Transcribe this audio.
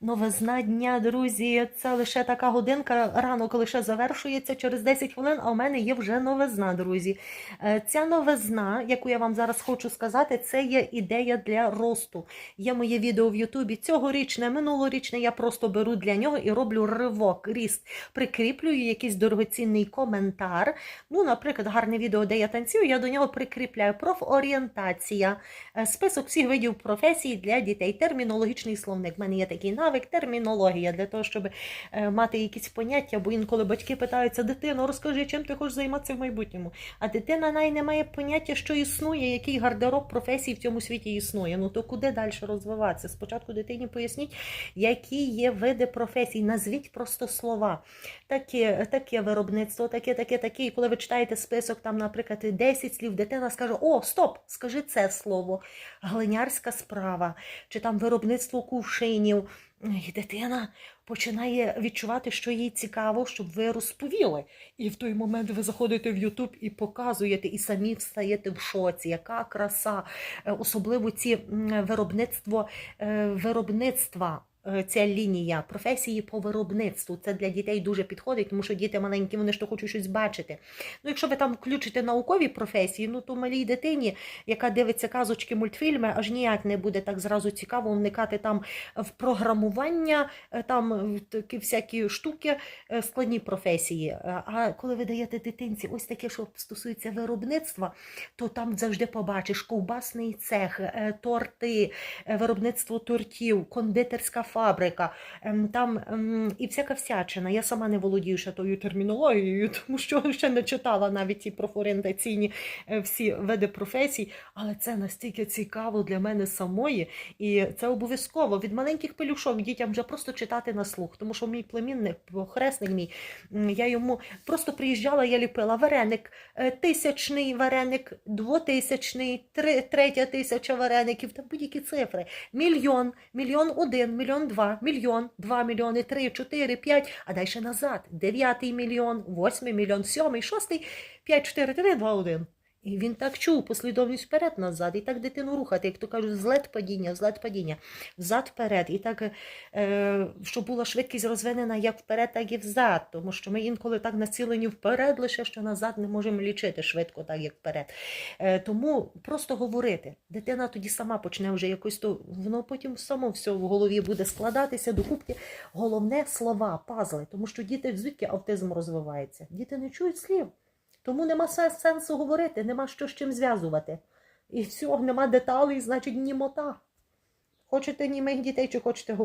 Новизна дня, друзі, це лише така годинка, ранок лише завершується через 10 хвилин, а у мене є вже новизна, друзі. Е, Ця новизна, яку я вам зараз хочу сказати, це є ідея для росту. Є моє відео в Ютубі цьогорічне, минулорічне. Я просто беру для нього і роблю ривок, ріст. Прикріплюю якийсь дорогоцінний коментар. Ну, наприклад, гарне відео, де я танцюю, я до нього прикріпляю профорієнтація, е, список всіх видів професій для дітей, термінологічний словник. У мене є такий навик, термінологія для того, щоб е, мати якісь поняття, бо інколи батьки питаються, дитино, розкажи, чим ти хочеш займатися в майбутньому. А дитина навіть не має поняття, що існує, який гардероб професій в цьому світі існує. Ну то куди далі розвиватися? Спочатку дитині поясніть, які є види професій. Назвіть просто слова. Таке, таке виробництво, таке, таке, таке. І коли ви читаєте список, там, наприклад, 10 слів, дитина скаже: О, стоп, скажи це слово, глинярська справа, чи там виробництво кувшинів. І дитина починає відчувати, що їй цікаво, щоб ви розповіли. І в той момент ви заходите в Ютуб і показуєте, і самі встаєте в шоці. Яка краса, Е, особливо ці виробництво е, виробництва. Е, Ця лінія професії по виробництву це для дітей дуже підходить, тому що діти маленькі, вони ж то хочуть щось бачити. Ну, якщо ви там включите наукові професії, ну то малій дитині, яка дивиться казочки, мультфільми, аж ніяк не буде так зразу цікаво вникати там в програмування, е, там такі всякі штуки, е, складні професії. А коли ви даєте дитинці ось таке, що стосується виробництва, то там завжди побачиш ковбасний цех, торти, виробництво тортів, кондитерська ем, там ем, і всяка всячина. Я сама не володію ще тою термінологією, тому що ще не читала навіть ці профорієнтаційні е, всі види професій, але це настільки цікаво для мене самої, і це обов'язково від маленьких пелюшок дітям вже просто читати на слух, тому що мій племінник, хресник мій, я йому просто приїжджала, я ліпила вареник, е, тисячний вареник, двотисячний, третя тисяча вареників, там будь-які цифри. Мільйон, мільйон один, мільйон два, мільйон, два мільйони, три, чотири, п'ять, а далі назад. Дев'ятий мільйон, восьмий мільйон, сьомий, шостий, п'ять, чотири, три, два, один. І він так чув послідовність вперед-назад, і так дитину рухати, як то кажуть, злет падіння, злет падіння, взад вперед. І так, е, щоб була швидкість розвинена як вперед, так і взад. Тому що ми інколи так націлені вперед, лише що назад не можемо лічити швидко, так як вперед. Е, тому просто говорити. Дитина тоді сама почне вже якось то, воно потім само все в голові буде складатися до кубки. Головне слова, пазли, тому що діти звідки автизм розвивається? Діти не чують слів. Тому нема сенсу говорити, нема що з чим зв'язувати. І все, нема деталей, значить німота. Хочете німих дітей чи хочете говорити?